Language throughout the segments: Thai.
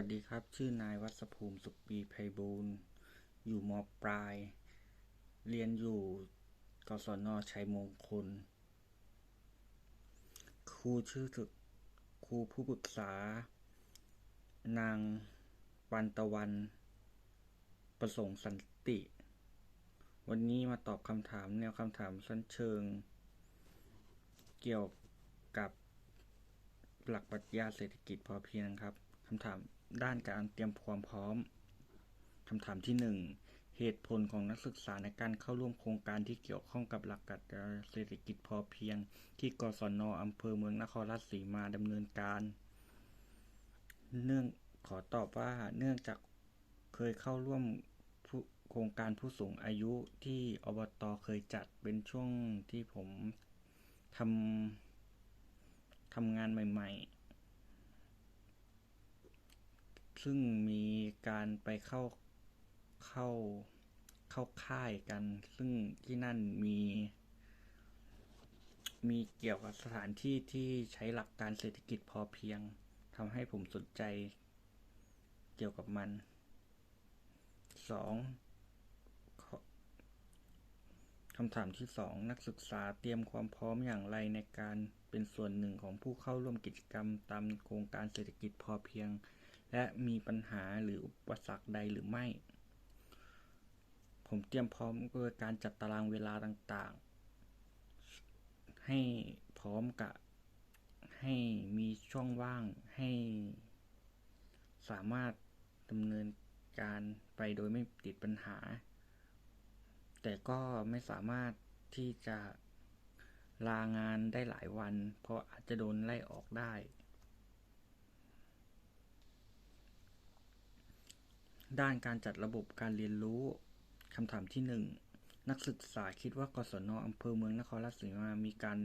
วัสดีครับ ชื่อนายวัศภูมิสุขปีไพบูลย์อยู่มปลาย เรียนอยู่กศนชัยมงคล ครูชื่อถึกครูผู้ปรึกษา นางปันตะวัน ประสงค์สันติ วันนี้มาตอบคำถามแนวคำถามสั้นเชิง เกี่ยวกับหลักปรัชญาเศรษฐกิจพอเพียงครับคำถาม ด้านการเตรียมความพร้อมคำถามที่หนึ่งเหตุผลของนักศึกษาในการเข้าร่วมโครงการที่เกี่ยวข้องกับหลักปรัชญาเศรษฐกิจพอเพียง ที่กศนอำเภอเมืองนครราชสีมาดำเนินการ เนื่องขอตอบว่าเนื่องจากเคยเข้าร่วมโครงการผู้สูงอายุที่อบตเคยจัดเป็นช่วงที่ผมทำทำงานใหม่ ๆ ซึ่งมีการไปเข้าเข้าเข้าค่ายกัน ซึ่งที่นั่นมี มีเกี่ยวกับสถานที่ที่ใช้หลักการเศรษฐกิจพอเพียงทำให้ผมสนใจเกี่ยวกับมันสองคำถามที่สองนักศึกษาเตรียมความพร้อมอย่างไรในการเป็นส่วนหนึ่งของผู้เข้าร่วมกิจกรรมตามโครงการเศรษฐกิจพอเพียง และมีปัญหาหรืออุปสรรคใดหรือไม่ ผมเตรียมพร้อมโดยการจัดตารางเวลาต่างๆ ให้พร้อมกับให้มีช่องว่างให้ สามารถดำเนินการไปโดยไม่ติดปัญหา แต่ก็ไม่สามารถที่จะลางานได้หลายวัน เพราะอาจจะโดนไล่ออกได้ ด้านการจัดระบบการเรียนรู้คำถามที่หนึ่งนักศึกษาคิดว่ากศนอำเภอเมืองนครราชสีมามีการ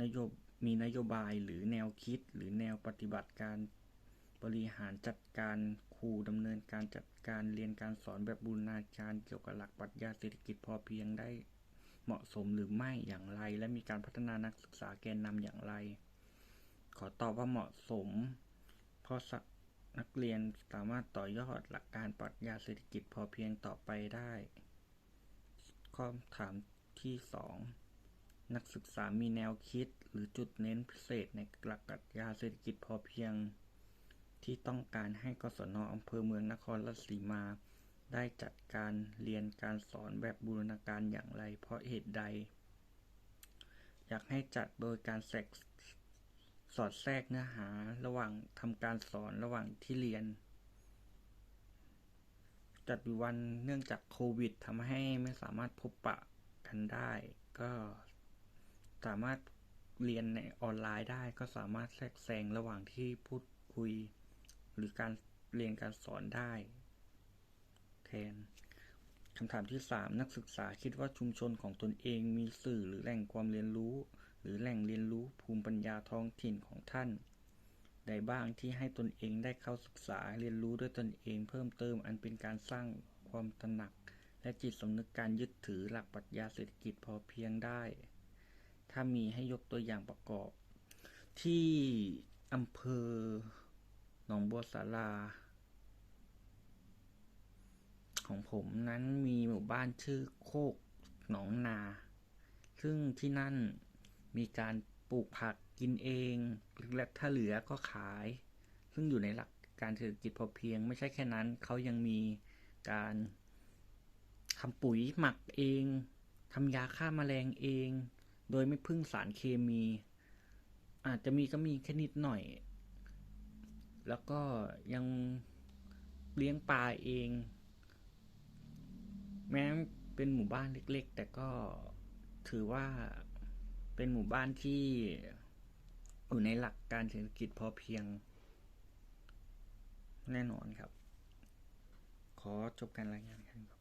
นโยบมีนโยบายหรือแนวคิด หรือแนวปฏิบัติการบริหารจัดการครูดำเนินการจัดการเรียนการสอนแบบบูรณาการเกี่ยวกับหลักปรัชญาเศรษฐกิจพอเพียงได้เหมาะสมหรือไม่อย่างไร และมีการพัฒนานักศึกษาแกนนำอย่างไร ขอตอบว่าเหมาะสม เพราะ นักเรียนสามารถต่อยอดหลักการปรัชญาเศรษฐกิจพอเพียงต่อไปได้ ข้อถามที่สองนักศึกษามีแนวคิดหรือจุดเน้นพิเศษในหลักปรัชญาเศรษฐกิจพอเพียง ที่ต้องการให้กศนอำเภอเมืองนครราชสีมา ได้จัดการเรียนการสอนแบบบูรณาการอย่างไร เพราะเหตุใด อยากให้จัดโดยการแทรก สอดแทรกเนื้อหาระหว่างทำการสอนระหว่างที่เรียน จัดวันเนื่องจากโควิดทำให้ไม่สามารถพบปะกันได้ ก็สามารถเรียนในออนไลน์ได้ ก็สามารถแทรกแซงระหว่างที่พูดคุย หรือการเรียนการสอนได้ แทนคำถามที่ 3 นักศึกษาคิดว่าชุมชนของตนเองมีสื่อหรือแหล่งความเรียนรู้ หรือแหล่งเรียนรู้ภูมิปัญญาท้องถิ่นของท่านใดบ้างที่ให้ตนเองได้เข้าศึกษาเรียนรู้ด้วยตนเองเพิ่มเติมอันเป็นการสร้างความตระหนัก และจิตสำนึกการยึดถือหลักปรัชญาเศรษฐกิจพอเพียงได้ ถ้ามีให้ยกตัวอย่างประกอบ ที่อำเภอหนองบัวสาราของผมนั้นมีหมู่บ้านชื่อโคกหนองนา ซึ่งที่นั่น มีการปลูกผักกินเองและถ้าเหลือก็ขาย ซึ่งอยู่ในหลักการเศรษฐกิจพอเพียง ไม่ใช่แค่นั้น เขายังมีการทำปุ๋ยหมักเองทำยาฆ่ามาแมลงเอง โดยไม่พึ่งสารเคมี อาจจะมีก็มีแค่นิดหน่อย แล้วก็ยังเลี้ยงปลาเอง แม้เป็นหมู่บ้านเล็ก ๆ แต่ก็ถือว่า เป็นหมู่บ้านที่อยู่ในหลักการเศรษฐกิจพอเพียง แน่นอนครับ ขอจบการรายงานครับ